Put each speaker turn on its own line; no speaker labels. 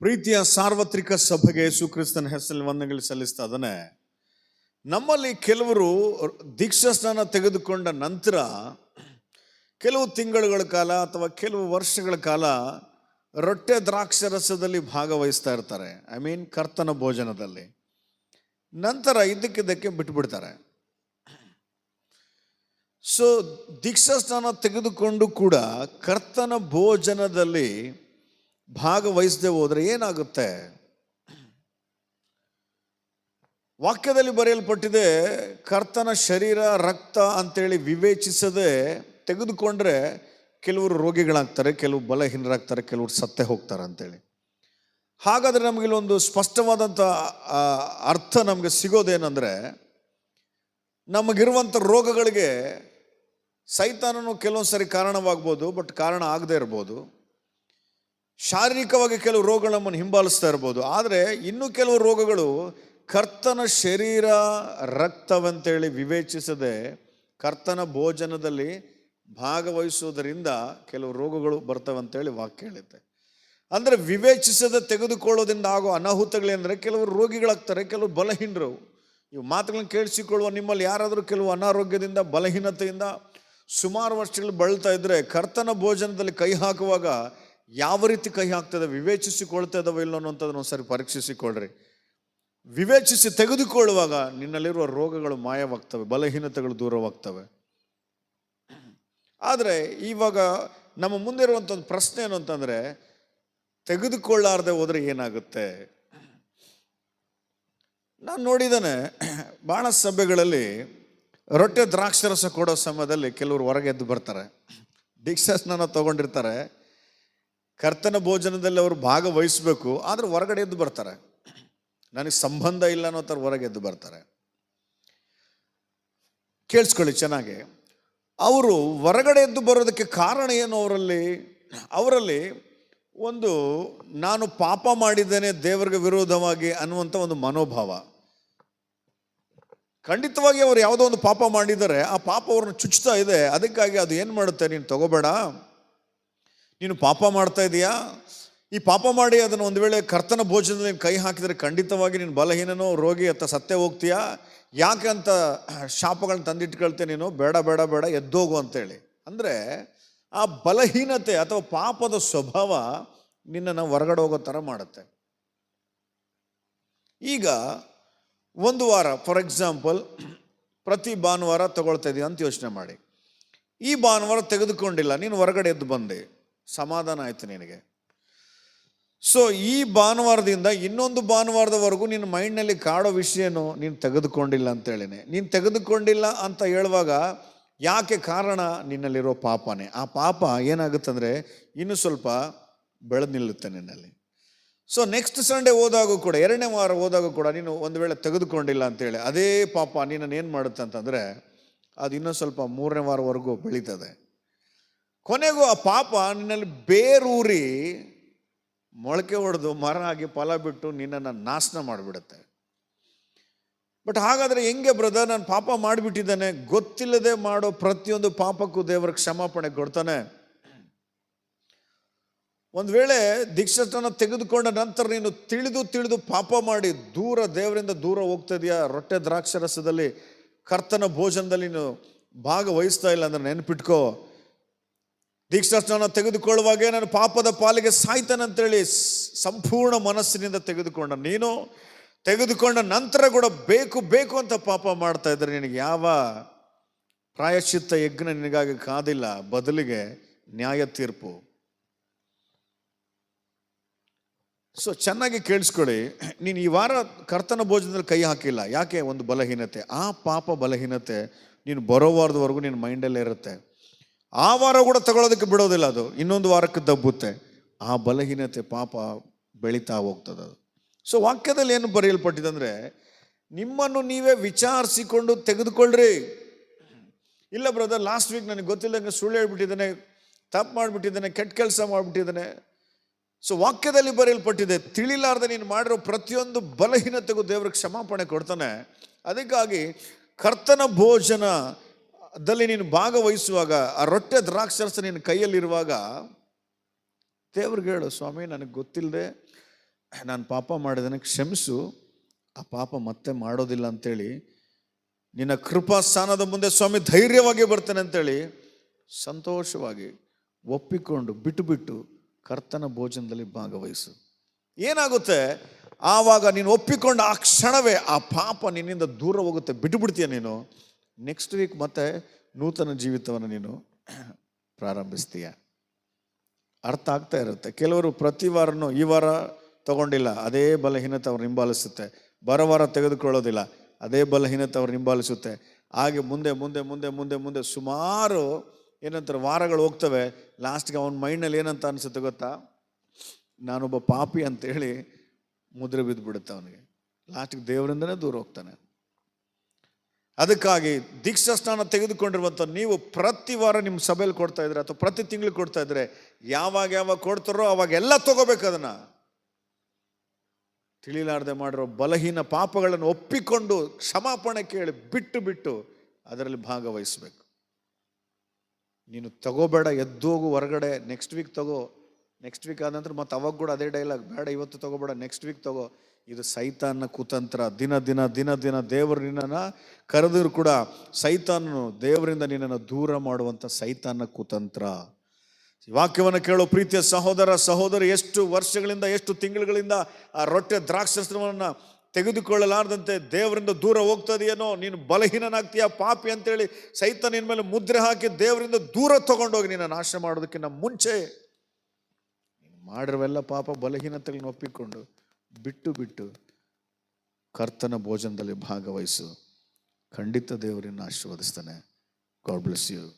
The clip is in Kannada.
ಪ್ರೀತಿಯ ಸಾರ್ವತ್ರಿಕ ಸಭೆಗೆ ಸುಕ್ರಿಸ್ತನ ಹೆಸರಲ್ಲಿ ವಂದನೆಗಳು ಸಲ್ಲಿಸ್ತಾ ಇದ್ದಾನೆ. ನಮ್ಮಲ್ಲಿ ಕೆಲವರು ದೀಕ್ಷಾ ಸ್ನಾನ ತೆಗೆದುಕೊಂಡ ನಂತರ ಕೆಲವು ತಿಂಗಳುಗಳ ಕಾಲ ಅಥವಾ ಕೆಲವು ವರ್ಷಗಳ ಕಾಲ ರೊಟ್ಟೆ ದ್ರಾಕ್ಷರಸದಲ್ಲಿ ಭಾಗವಹಿಸ್ತಾ ಇರ್ತಾರೆ. ಐ ಮೀನ್ ಕರ್ತನ ಭೋಜನದಲ್ಲಿ. ನಂತರ ಇದಕ್ಕಿದ್ದಕ್ಕೆ ಬಿಟ್ಬಿಡ್ತಾರೆ. ಸೊ ದೀಕ್ಷಾ ಸ್ನಾನ ತೆಗೆದುಕೊಂಡು ಕೂಡ ಕರ್ತನ ಭೋಜನದಲ್ಲಿ ಭಾಗವಹಿಸದೆ ಹೋದರೆ ಏನಾಗುತ್ತೆ? ವಾಕ್ಯದಲ್ಲಿ ಬರೆಯಲ್ಪಟ್ಟಿದೆ, ಕರ್ತನ ಶರೀರ, ರಕ್ತ ಅಂತೇಳಿ ವಿವೇಚಿಸದೆ ತೆಗೆದುಕೊಂಡ್ರೆ ಕೆಲವರು ರೋಗಿಗಳಾಗ್ತಾರೆ ಕೆಲವು ಬಲಹೀನರಾಗ್ತಾರೆ, ಕೆಲವರು ಸತ್ತೆ ಹೋಗ್ತಾರೆ ಅಂತೇಳಿ. ಹಾಗಾದರೆ ನಮಗೆ ಒಂದು ಸ್ಪಷ್ಟವಾದಂಥ ಅರ್ಥ ನಮಗೆ ಸಿಗೋದೇನೆಂದರೆ, ನಮಗಿರುವಂಥ ರೋಗಗಳಿಗೆ ಸೈತಾನನು ಕೆಲವೊಂದು ಸರಿ ಕಾರಣವಾಗ್ಬೋದು, ಬಟ್ ಕಾರಣ ಆಗದೆ ಇರ್ಬೋದು. ಶಾರೀರಿಕವಾಗಿ ಕೆಲವು ರೋಗಗಳು ನಮ್ಮನ್ನು ಹಿಂಬಾಲಿಸ್ತಾ ಇರ್ಬೋದು. ಆದರೆ ಇನ್ನೂ ಕೆಲವು ರೋಗಗಳು ಕರ್ತನ ಶರೀರ ರಕ್ತವಂತೇಳಿ ವಿವೇಚಿಸದೆ ಕರ್ತನ ಭೋಜನದಲ್ಲಿ ಭಾಗವಹಿಸುವುದರಿಂದ ಕೆಲವು ರೋಗಗಳು ಬರ್ತವೆ ಅಂತೇಳಿ ವಾಕ್ಯ ಹೇಳುತ್ತೆ. ಅಂದರೆ ವಿವೇಚಿಸದೆ ತೆಗೆದುಕೊಳ್ಳೋದ್ರಿಂದ ಆಗೋ ಅನಾಹುತಗಳೇನೆಂದರೆ ಕೆಲವರು ರೋಗಿಗಳಾಗ್ತಾರೆ, ಕೆಲವು ಬಲಹೀನರು. ಇವು ಮಾತುಗಳನ್ನ ಕೇಳಿಸಿಕೊಳ್ಳುವ ನಿಮ್ಮಲ್ಲಿ ಯಾರಾದರೂ ಕೆಲವು ಅನಾರೋಗ್ಯದಿಂದ, ಬಲಹೀನತೆಯಿಂದ ಸುಮಾರು ವರ್ಷಗಳು ಬಳಲ್ತಾ ಇದ್ದರೆ ಕರ್ತನ ಭೋಜನದಲ್ಲಿ ಕೈ ಹಾಕುವಾಗ ಯಾವ ರೀತಿ ಕೈ ಹಾಕ್ತದೆ, ವಿವೇಚಿಸಿಕೊಳ್ತದವೋ ಇಲ್ಲ ಅನ್ನೋಂಥದ್ದನ್ನು ಒಂದ್ಸರಿ ಪರೀಕ್ಷಿಸಿಕೊಳ್ಳ್ರಿ. ವಿವೇಚಿಸಿ ತೆಗೆದುಕೊಳ್ಳುವಾಗ ನಿನ್ನಲ್ಲಿರುವ ರೋಗಗಳು ಮಾಯವಾಗ್ತವೆ, ಬಲಹೀನತೆಗಳು ದೂರವಾಗ್ತವೆ. ಆದರೆ ಇವಾಗ ನಮ್ಮ ಮುಂದೆ ಇರುವಂಥ ಒಂದು ಪ್ರಶ್ನೆ ಏನು ಅಂತಂದರೆ, ತೆಗೆದುಕೊಳ್ಳಾರ್ದೆ ಹೋದರೆ ಏನಾಗುತ್ತೆ? ನಾನು ನೋಡಿದ್ದೇನೆ ಬಾಣ ಸಭೆಗಳಲ್ಲಿ ರೊಟ್ಟೆ ದ್ರಾಕ್ಷರಸ ಕೊಡೋ ಸಮಯದಲ್ಲಿ ಕೆಲವರು ಹೊರಗೆ ಎದ್ದು ಬರ್ತಾರೆ. ಡಿಕ್ಸಸ್ನ ತಗೊಂಡಿರ್ತಾರೆ. ಕರ್ತನ ಭೋಜನದಲ್ಲಿ ಅವರು ಭಾಗವಹಿಸಬೇಕು, ಆದರೆ ಹೊರಗಡೆ ಎದ್ದು ಬರ್ತಾರೆ. ನನಗೆ ಸಂಬಂಧ ಇಲ್ಲ ಅನ್ನೋ ಥರ ಹೊರಗೆ ಎದ್ದು ಬರ್ತಾರೆ. ಕೇಳಿಸ್ಕೊಳ್ಳಿ ಚೆನ್ನಾಗಿ. ಅವರು ಹೊರಗಡೆ ಎದ್ದು ಬರೋದಕ್ಕೆ ಕಾರಣ ಏನು ಅವರಲ್ಲಿ? ಅವರಲ್ಲಿ ಒಂದು ನಾನು ಪಾಪ ಮಾಡಿದ್ದೇನೆ, ದೇವರಿಗೆ ವಿರೋಧವಾಗಿ ಅನ್ನುವಂಥ ಒಂದು ಮನೋಭಾವ. ಖಂಡಿತವಾಗಿ ಅವರು ಯಾವುದೋ ಒಂದು ಪಾಪ ಮಾಡಿದರೆ ಆ ಪಾಪ ಅವ್ರನ್ನ ಚುಚ್ತಾ ಇದೆ, ಅದಕ್ಕಾಗಿ ಅದು ಏನು ಮಾಡುತ್ತೆ, ನೀನು ತಗೋಬೇಡ? ನೀನು ಪಾಪ ಮಾಡ್ತಾ ಇದೀಯಾ? ಈ ಪಾಪ ಮಾಡಿ ಅದನ್ನು ಒಂದು ವೇಳೆ ಕರ್ತನ ಭೋಜನದಲ್ಲಿ ಕೈ ಹಾಕಿದರೆ ಖಂಡಿತವಾಗಿ ನೀನು ಬಲಹೀನನೋ, ರೋಗಿ ಅಂತ ಸತ್ಯ ಹೋಗ್ತೀಯಾ? ಯಾಕೆ ಅಂತ ಶಾಪಗಳನ್ನ ತಂದಿಟ್ಕೊಳ್ತೆ ನೀನು? ಬೇಡ ಬೇಡ ಬೇಡ, ಎದ್ದೋಗು ಅಂತೇಳಿ. ಅಂದರೆ ಆ ಬಲಹೀನತೆ ಅಥವಾ ಪಾಪದ ಸ್ವಭಾವ ನಿನ್ನನ್ನು ಹೊರಗಡೆ ಹೋಗೋ ಥರ ಮಾಡುತ್ತೆ. ಈಗ ಒಂದು ವಾರ ಫಾರ್ ಎಕ್ಸಾಂಪಲ್ ಪ್ರತಿ ಭಾನುವಾರ ತಗೊಳ್ತಾ ಇದೀಯ ಅಂತ ಯೋಚನೆ ಮಾಡಿ. ಈ ಭಾನುವಾರ ತೆಗೆದುಕೊಂಡಿಲ್ಲ, ನೀನು ಹೊರಗಡೆ ಎದ್ದು ಬಂದೆ. ಸಮಾಧಾನ ಆಯಿತು ನಿನಗೆ. ಸೊ ಈ ಭಾನುವಾರದಿಂದ ಇನ್ನೊಂದು ಭಾನುವಾರದವರೆಗೂ ನಿನ್ನ ಮೈಂಡ್ನಲ್ಲಿ ಕಾಡೋ ವಿಷಯನು ನೀನು ತೆಗೆದುಕೊಂಡಿಲ್ಲ ಅಂತೇಳಿನೇ ನೀನು ತೆಗೆದುಕೊಂಡಿಲ್ಲ ಅಂತ ಹೇಳುವಾಗ ಯಾಕೆ ಕಾರಣ ನಿನ್ನಲ್ಲಿರೋ ಪಾಪನೇ? ಆ ಪಾಪ ಏನಾಗುತ್ತಂದರೆ ಇನ್ನೂ ಸ್ವಲ್ಪ ಬೆಳೆದು ನಿಲ್ಲುತ್ತೆ ನಿನ್ನಲ್ಲಿ. ಸೊ ನೆಕ್ಸ್ಟ್ ಸಂಡೇ ಹೋದಾಗೂ ಕೂಡ, ಎರಡನೇ ವಾರ ಹೋದಾಗೂ ಕೂಡ ನೀನು ಒಂದು ವೇಳೆ ತೆಗೆದುಕೊಂಡಿಲ್ಲ ಅಂತೇಳಿ ಅದೇ ಪಾಪ ನಿನ್ನನ್ನು ಏನು ಮಾಡುತ್ತೆ ಅಂತಂದರೆ ಅದು ಇನ್ನೂ ಸ್ವಲ್ಪ ಮೂರನೇ ವಾರವರೆಗೂ ಬೆಳೀತದೆ. ಕೊನೆಗೂ ಆ ಪಾಪ ನಿನ್ನಲ್ಲಿ ಬೇರೂರಿ ಮೊಳಕೆ ಹೊಡೆದು ಮರ ಆಗಿ ಫಲ ಬಿಟ್ಟು ನಿನ್ನನ್ನು ನಾಶನ ಮಾಡಿಬಿಡುತ್ತೆ. ಬಟ್ ಹಾಗಾದರೆ ಹೆಂಗೆ ಬ್ರದರ್ ನಾನು ಪಾಪ ಮಾಡಿಬಿಟ್ಟಿದ್ದಾನೆ, ಗೊತ್ತಿಲ್ಲದೆ ಮಾಡೋ ಪ್ರತಿಯೊಂದು ಪಾಪಕ್ಕೂ ದೇವರ ಕ್ಷಮಾಪಣೆ ಕೊಡ್ತಾನೆ. ಒಂದು ವೇಳೆ ದೀಕ್ಷಾಸ್ನಾನ ತೆಗೆದುಕೊಂಡ ನಂತರ ನೀನು ತಿಳಿದು ತಿಳಿದು ಪಾಪ ಮಾಡಿ ದೂರ ದೇವರಿಂದ ದೂರ ಹೋಗ್ತಾ ಇದೆಯಾ ರೊಟ್ಟೆ ದ್ರಾಕ್ಷರಸದಲ್ಲಿ ಕರ್ತನ ಭೋಜನದಲ್ಲಿ ನೀನು ಭಾಗವಹಿಸ್ತಾ ಇಲ್ಲ ಅಂದ್ರೆ ನೆನ್ಪಿಟ್ಕೋ. ದೀಕ್ಷಾಸ್ನಾನ ತೆಗೆದುಕೊಳ್ಳುವಾಗೆ ನಾನು ಪಾಪದ ಪಾಲಿಗೆ ಸಾಯ್ತಾನಂತೇಳಿ ಸಂಪೂರ್ಣ ಮನಸ್ಸಿನಿಂದ ತೆಗೆದುಕೊಂಡ. ನೀನು ತೆಗೆದುಕೊಂಡ ನಂತರ ಕೂಡ ಬೇಕು ಬೇಕು ಅಂತ ಪಾಪ ಮಾಡ್ತಾ ಇದ್ರೆ ನಿನಗೆ ಯಾವ ಪ್ರಾಯಶ್ಚಿತ್ತ ಯಜ್ಞ ನಿನಗಾಗಿ ಕಾದಿಲ್ಲ. ಬದಲಿಗೆ ನ್ಯಾಯ ತೀರ್ಪು. ಸೊ ಚೆನ್ನಾಗಿ ಕೇಳಿಸ್ಕೊಳ್ಳಿ. ನೀನು ಈ ವಾರ ಕರ್ತನ ಭೋಜನದಲ್ಲಿ ಕೈ ಹಾಕಿಲ್ಲ. ಯಾಕೆ? ಒಂದು ಬಲಹೀನತೆ. ಆ ಪಾಪ ಬಲಹೀನತೆ ನೀನು ಬರೋವಾರದವರೆಗೂ ನಿನ್ನ ಮೈಂಡಲ್ಲೇ ಇರುತ್ತೆ. ಆ ವಾರ ಕೂಡ ತಗೊಳ್ಳೋದಕ್ಕೆ ಬಿಡೋದಿಲ್ಲ ಅದು. ಇನ್ನೊಂದು ವಾರಕ್ಕೆ ದಬ್ಬುತ್ತೆ. ಆ ಬಲಹೀನತೆ ಪಾಪ ಬೆಳೀತಾ ಹೋಗ್ತದೆ ಅದು. ಸೊ ವಾಕ್ಯದಲ್ಲಿ ಏನು ಬರೆಯಲ್ಪಟ್ಟಿದೆ ಅಂದರೆ ನಿಮ್ಮನ್ನು ನೀವೇ ವಿಚಾರಿಸಿಕೊಂಡು ತೆಗೆದುಕೊಳ್ಳ್ರಿ. ಇಲ್ಲ ಬ್ರದರ್ ಲಾಸ್ಟ್ ವೀಕ್ ನನಗೆ ಗೊತ್ತಿಲ್ಲದಂಗೆ ಸುಳ್ಳು ಹೇಳ್ಬಿಟ್ಟಿದ್ದಾನೆ, ತಪ್ಪು ಮಾಡಿಬಿಟ್ಟಿದ್ದಾನೆ, ಕೆಟ್ಟ ಕೆಲಸ ಮಾಡಿಬಿಟ್ಟಿದ್ದಾನೆ. ಸೊ ವಾಕ್ಯದಲ್ಲಿ ಬರೆಯಲ್ಪಟ್ಟಿದೆ, ತಿಳಿಲಾರ್ದೆ ನೀನು ಮಾಡಿರೋ ಪ್ರತಿಯೊಂದು ಬಲಹೀನತೆಗೂ ದೇವ್ರಿಗೆ ಕ್ಷಮಾಪಣೆ ಕೊಡ್ತಾನೆ. ಅದಕ್ಕಾಗಿ ಕರ್ತನ ಭೋಜನದಲ್ಲಿ ನೀನು ಭಾಗವಹಿಸುವಾಗ, ಆ ರೊಟ್ಟೆ ದ್ರಾಕ್ಷರಸ ನಿನ್ನ ಕೈಯಲ್ಲಿರುವಾಗ, ದೇವ್ರಿಗೆ ಹೇಳು, ಸ್ವಾಮಿ, ನನಗೆ ಗೊತ್ತಿಲ್ಲದೆ ನಾನು ಪಾಪ ಮಾಡಿದ್ದೇನೆ ಕ್ಷಮಿಸು, ಆ ಪಾಪ ಮತ್ತೆ ಮಾಡೋದಿಲ್ಲ ಅಂತೇಳಿ, ನಿನ್ನ ಕೃಪಾ ಸ್ಥಾನದ ಮುಂದೆ ಸ್ವಾಮಿ ಧೈರ್ಯವಾಗಿ ಬರ್ತೇನೆ ಅಂತೇಳಿ ಸಂತೋಷವಾಗಿ ಒಪ್ಪಿಕೊಂಡು ಬಿಟ್ಟು ಬಿಟ್ಟು ಕರ್ತನ ಭೋಜನದಲ್ಲಿ ಭಾಗವಹಿಸು. ಏನಾಗುತ್ತೆ? ಆವಾಗ ನೀನು ಒಪ್ಪಿಕೊಂಡು ಆ ಕ್ಷಣವೇ ಆ ಪಾಪ ನಿನ್ನಿಂದ ದೂರ ಹೋಗುತ್ತೆ. ಬಿಟ್ಟು ಬಿಡ್ತೀಯ ನೀನು? ನೆಕ್ಸ್ಟ್ ವೀಕ್ ಮತ್ತೆ ನೂತನ ಜೀವಿತವನ್ನು ನೀನು ಪ್ರಾರಂಭಿಸ್ತೀಯ. ಅರ್ಥ ಆಗ್ತಾ ಇರುತ್ತೆ. ಕೆಲವರು ಪ್ರತಿ ವಾರನೂ ಈ ವಾರ ತಗೊಂಡಿಲ್ಲ, ಅದೇ ಬಲಹೀನತೆ ಅವ್ರು ಹಿಂಬಾಲಿಸುತ್ತೆ. ಬರೋ ವಾರ ತೆಗೆದುಕೊಳ್ಳೋದಿಲ್ಲ, ಅದೇ ಬಲಹೀನತೆ ಅವ್ರು ಹಿಂಬಾಲಿಸುತ್ತೆ. ಹಾಗೆ ಮುಂದೆ ಮುಂದೆ ಮುಂದೆ ಮುಂದೆ ಮುಂದೆ ಸುಮಾರು ಏನಂತಾರೆ ವಾರಗಳು ಹೋಗ್ತವೆ. ಲಾಸ್ಟ್ಗೆ ಅವನ ಮೈಂಡಲ್ಲಿ ಏನಂತ ಅನಿಸುತ್ತೆ ಗೊತ್ತಾ? ನಾನೊಬ್ಬ ಪಾಪಿ ಅಂತೇಳಿ ಮುದ್ರೆ ಬಿದ್ದು ಬಿಡುತ್ತೆ ಅವನಿಗೆ ಲಾಸ್ಟಿಗೆ ದೇವರಿಂದನೇ ದೂರ ಹೋಗ್ತಾನೆ. ಅದಕ್ಕಾಗಿ ದೀಕ್ಷಾ ಸ್ನಾನ ತೆಗೆದುಕೊಂಡಿರುವಂಥ ನೀವು ಪ್ರತಿ ವಾರ ನಿಮ್ಮ ಸಭೆಯಲ್ಲಿ ಕೊಡ್ತಾ ಇದ್ರೆ ಅಥವಾ ಪ್ರತಿ ತಿಂಗಳು ಕೊಡ್ತಾ ಇದ್ರೆ ಯಾವಾಗ ಯಾವಾಗ ಕೊಡ್ತಾರೋ ಅವಾಗೆಲ್ಲ ತಗೋಬೇಕು ಅದನ್ನು. ತಿಳಿಲಾರ್ದೆ ಮಾಡಿರೋ ಬಲಹೀನ ಪಾಪಗಳನ್ನು ಒಪ್ಪಿಕೊಂಡು ಕ್ಷಮಾಪಣೆ ಕೇಳಿ ಬಿಟ್ಟು ಬಿಟ್ಟು ಅದರಲ್ಲಿ ಭಾಗವಹಿಸಬೇಕು. ನೀನು ತಗೋಬೇಡ, ಎದ್ದೋಗು ಹೊರಗಡೆ ನೆಕ್ಸ್ಟ್ ವೀಕ್ ತಗೋ. ನೆಕ್ಸ್ಟ್ ವೀಕ್ ನಂತರ ಮತ್ತೆ ಅವಾಗ ಕೂಡ ಅದೇ ಡೈಲಾಗ್ ಬೇಡ, ಇವತ್ತು ತಗೋಬೇಡ ನೆಕ್ಸ್ಟ್ ವೀಕ್ ತಗೋ. ಇದು ಸೈತಾನ್ನ ಕುತಂತ್ರ. ದಿನ ದಿನ ದಿನ ದಿನ ದೇವರು ನಿನ್ನನ್ನು ಕರೆದ್ರು ಕೂಡ ಸೈತಾನನು ದೇವರಿಂದ ನಿನ್ನನ್ನು ದೂರ ಮಾಡುವಂಥ ಸೈತಾನ್ನ ಕುತಂತ್ರ. ವಾಕ್ಯವನ್ನು ಕೇಳೋ, ಪ್ರೀತಿಯ ಸಹೋದರ, ಸಹೋದರಿ, ಎಷ್ಟು ವರ್ಷಗಳಿಂದ, ಎಷ್ಟು ತಿಂಗಳುಗಳಿಂದ ಆ ರೊಟ್ಟೆ ದ್ರಾಕ್ಷಸ್ತ್ರವನ್ನು ತೆಗೆದುಕೊಳ್ಳಲಾರದಂತೆ ದೇವರಿಂದ ದೂರ ಹೋಗ್ತದೆಯೇನೋ, ನೀನು ಬಲಹೀನನಾಗ್ತೀಯ, ಪಾಪಿ ಅಂತೇಳಿ ಸೈತ ನಿನ್ನ ಮೇಲೆ ಮುದ್ರೆ ಹಾಕಿ ದೇವರಿಂದ ದೂರ ತೊಗೊಂಡೋಗಿ ನಿನ್ನ ನಾಶ ಮಾಡೋದಕ್ಕಿಂತ ಮುಂಚೆ ಮಾಡಿರುವೆಲ್ಲ ಪಾಪ ಬಲಹೀನತೆಗಳನ್ನ ಒಪ್ಪಿಕೊಂಡು ಬಿಟ್ಟು ಬಿಟ್ಟು ಕರ್ತನ ಭೋಜನದಲ್ಲಿ ಭಾಗವಹಿಸು. ಖಂಡಿತ ದೇವರನ್ನು ಆಶೀರ್ವದಿಸ್ತಾನೆ. God bless you